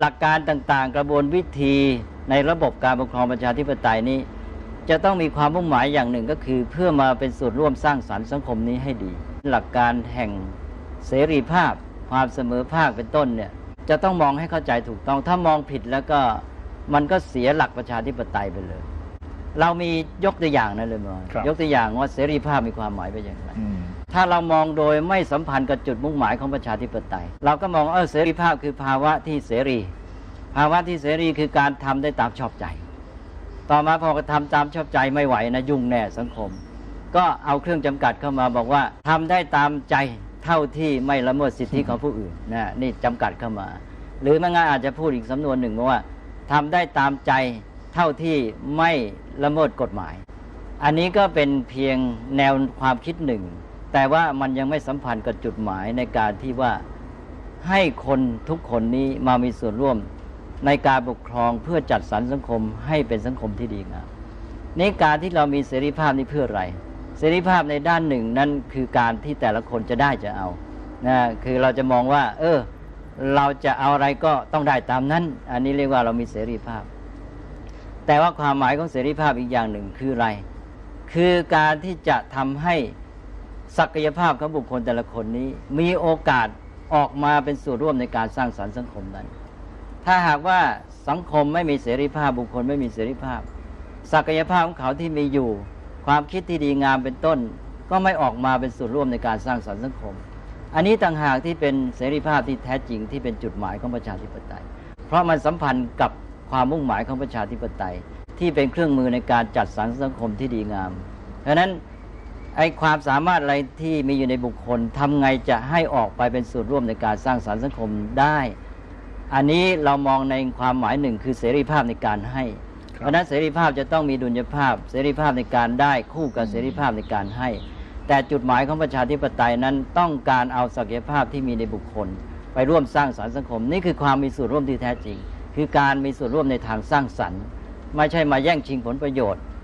หลักการต่างๆ กระบวนวิธีในระบบการปกครองประชาธิปไตยนี้ จะต้องมีความมุ่งหมายอย่างหนึ่งก็คือ เพื่อมาเป็นส่วนร่วมสร้างสรรค์สังคมนี้ให้ดี หลักการแห่งเสรีภาพ ความเสมอภาคเป็นต้นเนี่ยจะต้องมองให้เข้าใจถูกต้อง ถ้ามองผิดแล้วก็มันก็เสียหลักประชาธิปไตยไปเลย เรามียกตัวอย่างนั่นเลยมั้งครับยกตัวอย่างว่าเสรีภาพมีความหมายเป็นอย่างไรอืม ถ้าเรามองโดยไม่สัมพันธ์กับจุดมุ่งหมายของประชาธิปไตย เราก็มองเออเสรีภาพคือภาวะที่เสรี ภาวะที่เสรีคือการทำได้ตามชอบใจ ต่อมาพอกระทำตามชอบใจไม่ไหวนะยุ่งแน่สังคม ก็เอาเครื่องจำกัดเข้ามาบอกว่าทำได้ตามใจเท่าที่ไม่ละเมิดสิทธิของผู้อื่นนะนี่จำกัดเข้ามา หรือไม่งั้นอาจจะพูดอีกสำนวนหนึ่งว่าทำได้ตามใจเท่าที่ไม่ละเมิดกฎหมาย อันนี้ก็เป็นเพียงแนวความคิดหนึ่ง แต่ว่ามันยังไม่สัมพันธ์กับจุดหมายในการที่ว่าให้คนทุกคนนี้มามีส่วนร่วมในการปกครองเพื่อจัดสรรสังคมให้เป็นสังคมที่ดีงามนี่การที่เรามีเสรีภาพนี่เพื่ออะไร เสรีภาพในด้านหนึ่งนั่นคือการที่แต่ละคนจะได้จะเอานะคือเราจะมองว่า เออ เราจะเอาอะไรก็ต้องได้ตามนั้น อันนี้เรียกว่าเรามีเสรีภาพ แต่ว่าความหมายของเสรีภาพอีกอย่างหนึ่งคืออะไร คือการที่จะทำให้ ศักยภาพของบุคคลแต่ละคนนี้ มีโอกาสออกมาเป็นส่วนร่วมในการสร้างสรรค์สังคมนั้น ถ้าหากว่าสังคมไม่มีเสรีภาพบุคคลไม่มีเสรีภาพ ศักยภาพของเขาที่มีอยู่ ความคิดที่ดีงามเป็นต้น ก็ไม่ออกมาเป็นส่วนร่วมในการสร้างสรรค์สังคม อันนี้ต่างหากที่เป็นเสรีภาพที่แท้จริงที่เป็นจุดหมายของประชาธิปไตย เพราะมันสัมพันธ์กับความมุ่งหมายของประชาธิปไตย ที่เป็นเครื่องมือในการจัดสรรสังคมที่ดีงาม เพราะฉะนั้น ไอ้ความสามารถอะไรที่มีอยู่ในบุคคลทำไงจะให้ออกไปเป็นส่วนร่วมในการสร้างสรรค์สังคมได้ อันนี้เรามองในความหมายหนึ่งคือเสรีภาพในการให้ครับเพราะฉะนั้นเสรีภาพจะต้องมีดุลยภาพ เสรีภาพในการได้คู่กับเสรีภาพในการให้ แต่จุดหมายของประชาธิปไตยนั้นต้องการเอาศักยภาพที่มีในบุคคล ไปร่วมสร้างสรรค์สังคม นี่คือความมีส่วนร่วมที่แท้จริง คือการมีส่วนร่วมในทางสร้างสรรค์ ไม่ใช่มาแย่งชิงผลประโยชน์